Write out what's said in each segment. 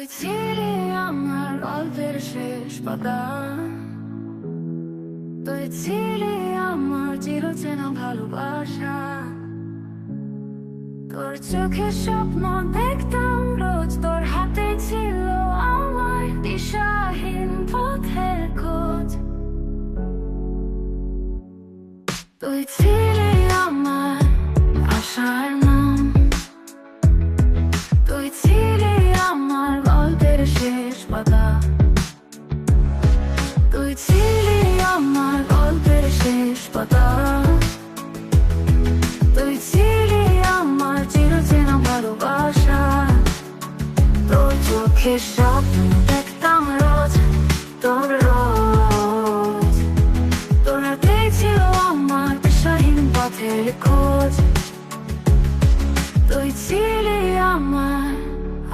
তুই ছিলি আমার গল্পের শেষ পাতা। তুই ছিলি আমার চিরচেনা ভালোবাসা। তোর চোখে স্বপ্ন দেখতাম রোজ, তোর হাতে ছিল আমার দিশাহীন পথের খোঁজ। তুই ছিলি তোর তোরা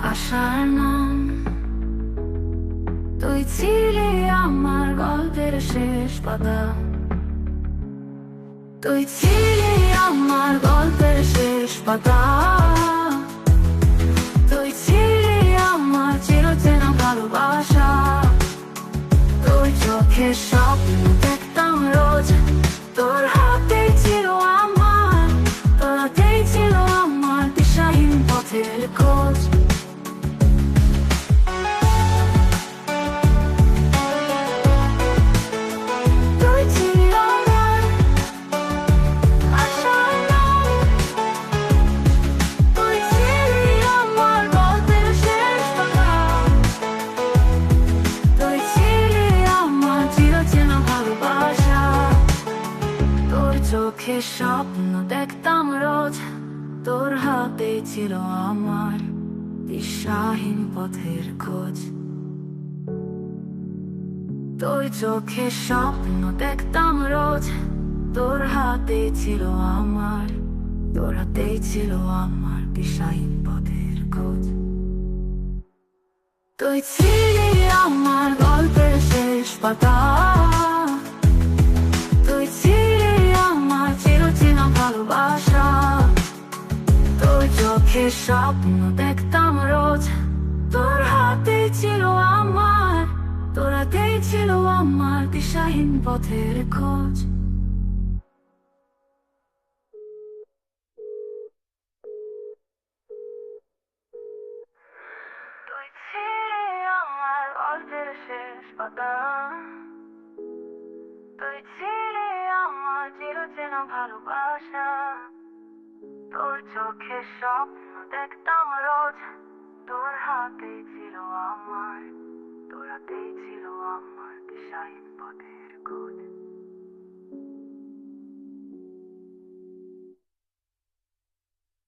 আশার নাম। ছিলি আমার গল্পের শেষ পাতা। তুই ছিলি আমার গল্পের শেষ পাতা। তোর চোখে স্বপ্ন দেখতাম রোজ। তোর হাতে ছিল আমার দিশাহীন পথের খোঁজ। তোর চোখে স্বপ্ন দেখতাম রোজ। তোর হাতে ছিল আমার, তোর হাতে ছিল আমার দিশাহীন পথের খোঁজ। তুই ছিলি আমার গল্পের শেষ পাতা। ভালোবাসা। তোর চোখে স্বপ্ন দেখতাম রোজ। তোর হাতে ছিল আমার, তোর হাতেই ছিল আমার দিশাহীন পথের খোঁজ। শেষ চিরচেনা ভালোবাসা তোর চোখে স্বপ্ন দেখতাম রোজ। তোর হাতে ছিল আমার, তোর হাতেই ছিল আমার দিশাহীন পথের